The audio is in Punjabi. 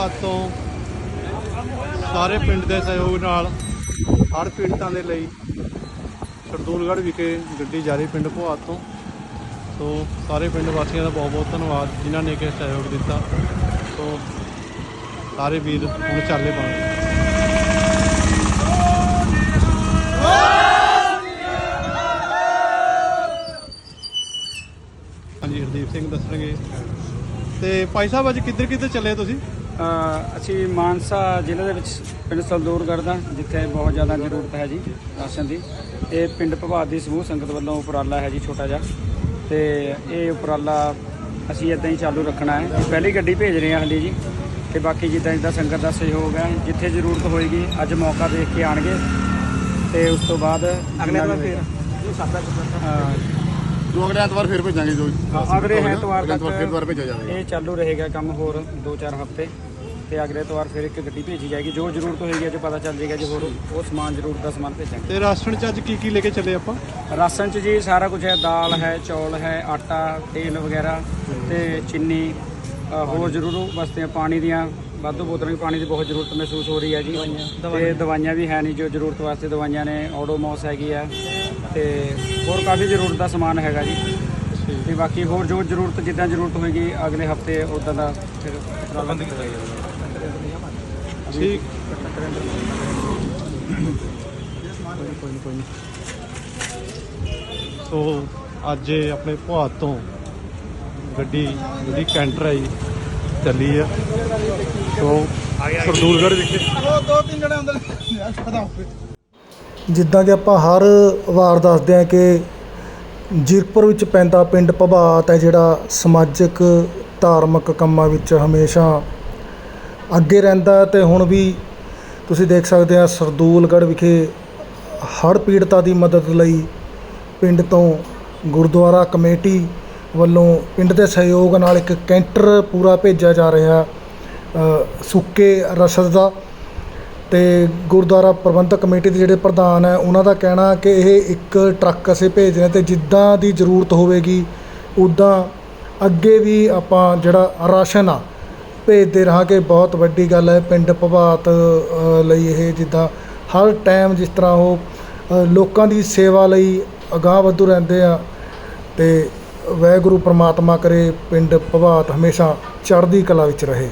ਭਵਾਤ ਤੋਂ ਸਾਰੇ ਪਿੰਡ ਦੇ ਸਹਿਯੋਗ ਨਾਲ ਹੜ੍ਹ ਪੀੜਤਾਂ ਦੇ ਲਈ ਸਰਦੂਲਗੜ੍ਹ ਵਿਖੇ ਗੱਡੀ ਜਾ ਰਹੀ ਪਿੰਡ ਭਵਾਤ ਤੋਂ। ਸੋ ਸਾਰੇ ਪਿੰਡ ਵਾਸੀਆਂ ਦਾ ਬਹੁਤ ਬਹੁਤ ਧੰਨਵਾਦ ਜਿਨ੍ਹਾਂ ਨੇ ਕਿ ਸਹਿਯੋਗ ਦਿੱਤਾ। ਸੋ ਸਾਰੇ ਵੀਰ ਹੁਣ ਚਾਲੇ ਪਾਉਣ। ਹਾਂਜੀ, ਹਰਦੀਪ ਸਿੰਘ ਦੱਸਣਗੇ। ਤੇ ਭਾਈ ਸਾਹਿਬ, ਅੱਜ ਕਿੱਧਰ ਕਿੱਧਰ ਚੱਲੇ ਤੁਸੀਂ? ਅਸੀਂ ਮਾਨਸਾ ਜ਼ਿਲ੍ਹੇ ਦੇ ਵਿੱਚ ਪਿੰਡ ਸਲਦੂਰਗੜ੍ਹ ਦਾ ਜਿੱਥੇ ਬਹੁਤ ਜ਼ਿਆਦਾ ਜ਼ਰੂਰਤ ਹੈ ਜੀ ਰਾਸ਼ਨ ਦੀ। ਇਹ ਪਿੰਡ ਭਵਾਤ ਦੀ ਸਮੂਹ ਸੰਗਤ ਵੱਲੋਂ ਉਪਰਾਲਾ ਹੈ ਜੀ ਛੋਟਾ ਜਿਹਾ। ਤੇ ਇਹ ਉਪਰਾਲਾ ਅਸੀਂ ਇਦਾਂ ਹੀ ਚਾਲੂ ਰੱਖਣਾ ਹੈ। ਪਹਿਲੀ ਗੱਡੀ ਭੇਜ ਰਹੇ ਹਾਂ ਹਾਲੇ ਜੀ ਤੇ ਬਾਕੀ ਜਿੱਦਾਂ ਜਿੱਦਾਂ ਸੰਗਤ ਦਾ ਸਹਿਯੋਗ ਹੈ ਜਿੱਥੇ ਜ਼ਰੂਰਤ ਹੋਏਗੀ ਅੱਜ ਮੌਕਾ ਦੇਖ ਕੇ ਆਣਗੇ। ਤੇ ਉਸ ਤੋਂ ਬਾਅਦ ਅਗਲੇ ਵਾਰ ਫਿਰ ਜੋ ਅਗਲੇ ਐਤਵਾਰ ਫਿਰ ਭੇਜਾਂਗੇ ਜੋ ਅਗਲੇ ਐਤਵਾਰ ਤੱਕ ਫਿਰ ਦੁਬਾਰਾ ਭੇਜਿਆ ਜਾਵੇਗਾ। ਇਹ ਚਾਲੂ ਰਹੇਗਾ ਕੰਮ ਹੋਰ 2-4 ਹਫ਼ਤੇ ਤੇ ਅਗਲੇ ਐਤਵਾਰ ਫਿਰ ਇੱਕ ਗੱਡੀ ਭੇਜੀ ਜਾਏਗੀ। ਜੋ ਜ਼ਰੂਰਤ ਹੋਏਗੀ ਅੱਜ ਪਤਾ ਚੱਲ ਜਾਏਗਾ ਜੀ ਹੋਰ ਉਹ ਸਮਾਨ ਜ਼ਰੂਰਤ ਦਾ ਸਮਾਨ ਭੇਜਾਂਗੇ। ਤੇ ਰਾਸ਼ਨ ਚ ਅੱਜ ਕੀ ਕੀ ਲੈ ਕੇ ਚੱਲੇ ਆਪਾਂ? ਰਾਸ਼ਨ ਚ ਜੀ ਸਾਰਾ ਕੁਝ ਹੈ ਦਾਲ ਹੈ ਚੌਲ ਹੈ ਆਟਾ ਤੇਲ ਵਗੈਰਾ ਤੇ ਚੀਨੀ ਹੋਰ ਜ਼ਰੂਰ ਵਸਤੇ ਪਾਣੀ ਦੀਆਂ ਵਾਧੂ ਬੋਤਲਾਂ ਵੀ ਪਾਣੀ ਦੀ ਬਹੁਤ ਜ਼ਰੂਰਤ ਮਹਿਸੂਸ ਹੋ ਰਹੀ ਹੈ ਜੀ। ਤੇ ਦਵਾਈਆਂ ਵੀ ਹੈ ਨਹੀਂ ਜੋ ਜ਼ਰੂਰਤ ਵਾਸਤੇ ਦਵਾਈਆਂ ਨੇ। ਓਡੋਮੋਸ ਹੈਗੀ ਆ। ਤੇ ਹੋਰ ਕਾਫੀ ਜ਼ਰੂਰਤ ਦਾ ਸਮਾਨ ਹੈਗਾ ਜੀ। ਤੇ ਬਾਕੀ ਹੋਰ ਜੋ ਜ਼ਰੂਰਤ ਜਿੱਦਾਂ ਜ਼ਰੂਰਤ ਹੋਏਗੀ ਅਗਲੇ ਹਫ਼ਤੇ ਉਦਾਂ ਦਾ ਫਿਰ ਉਪਰਾਲਾ ਕੀਤਾ ਜਾਏਗਾ। ਠੀਕ। ਕੋਈ ਕੋਈ। ਸੋ ਅੱਜ ਆਪਣੇ ਭਾਤ ਤੋਂ ਗੱਡੀ ਜਿਹੜੀ ਕੈਂਟਰ ਹੈ ਜੀ ਚੱਲੀ ਆ। ਸੋ ਸਰਦੂਲਗੜ੍ਹ ਵਿਖੇ। ਜਿੱਦਾਂ ਕਿ ਆਪਾਂ ਹਰ ਵਾਰ ਦੱਸਦੇ ਹਾਂ ਕਿ ਜੀਰਪੁਰ ਵਿੱਚ ਪੈਂਦਾ ਪਿੰਡ ਭਬਾਤ ਹੈ, ਜਿਹੜਾ ਸਮਾਜਿਕ, ਧਾਰਮਿਕ ਕੰਮਾਂ ਵਿੱਚ ਹਮੇਸ਼ਾ ਅੱਗੇ ਰਹਿੰਦਾ ਹੈ ਤੇ ਹੁਣ ਵੀ ਤੁਸੀਂ ਦੇਖ ਸਕਦੇ ਆ ਸਰਦੂਲਗੜ੍ਹ ਵਿਖੇ ਹੜ੍ਹ ਪੀੜਤਾਂ ਦੀ ਮਦਦ ਲਈ ਪਿੰਡ ਤੋਂ ਗੁਰਦੁਆਰਾ ਕਮੇਟੀ ਵੱਲੋਂ ਪਿੰਡ ਦੇ ਸਹਿਯੋਗ ਨਾਲ ਇੱਕ ਕੈਂਟਰ ਪੂਰਾ ਭੇਜਿਆ ਜਾ ਰਿਹਾ ਸੁੱਕੇ ਰਸਦ ਦਾ। ਅਤੇ ਗੁਰਦੁਆਰਾ ਪ੍ਰਬੰਧਕ ਕਮੇਟੀ ਦੇ ਜਿਹੜੇ ਪ੍ਰਧਾਨ ਹੈ, ਉਹਨਾਂ ਦਾ ਕਹਿਣਾ ਕਿ ਇਹ ਇੱਕ ਟਰੱਕ ਅਸੀਂ ਭੇਜ ਰਹੇ ਅਤੇ ਜਿੱਦਾਂ ਦੀ ਜ਼ਰੂਰਤ ਹੋਵੇਗੀ, ਉੱਦਾਂ ਅੱਗੇ ਵੀ ਆਪਾਂ ਜਿਹੜਾ ਰਾਸ਼ਨ ਆ, ਭੇਜਦੇ ਰਹਾਂਗੇ। ਬਹੁਤ ਵੱਡੀ ਗੱਲ ਹੈ, ਪਿੰਡ ਭਵਾਤ ਲਈ ਇਹ ਜਿੱਦਾਂ ਹਰ ਟਾਈਮ ਜਿਸ ਤਰ੍ਹਾਂ ਉਹ ਲੋਕਾਂ ਦੀ ਸੇਵਾ ਲਈ ਅਗਾਂਹ ਵਧੂ ਰਹਿੰਦੇ ਆ ਤੇ ਵੈਗੁਰੂ ਪ੍ਰਮਾਤਮਾ ਕਰੇ, ਪਿੰਡ ਭਵਾਤ ਹਮੇਸ਼ਾ ਚੜ੍ਹਦੀ ਕਲਾ ਵਿੱਚ ਰਹੇ।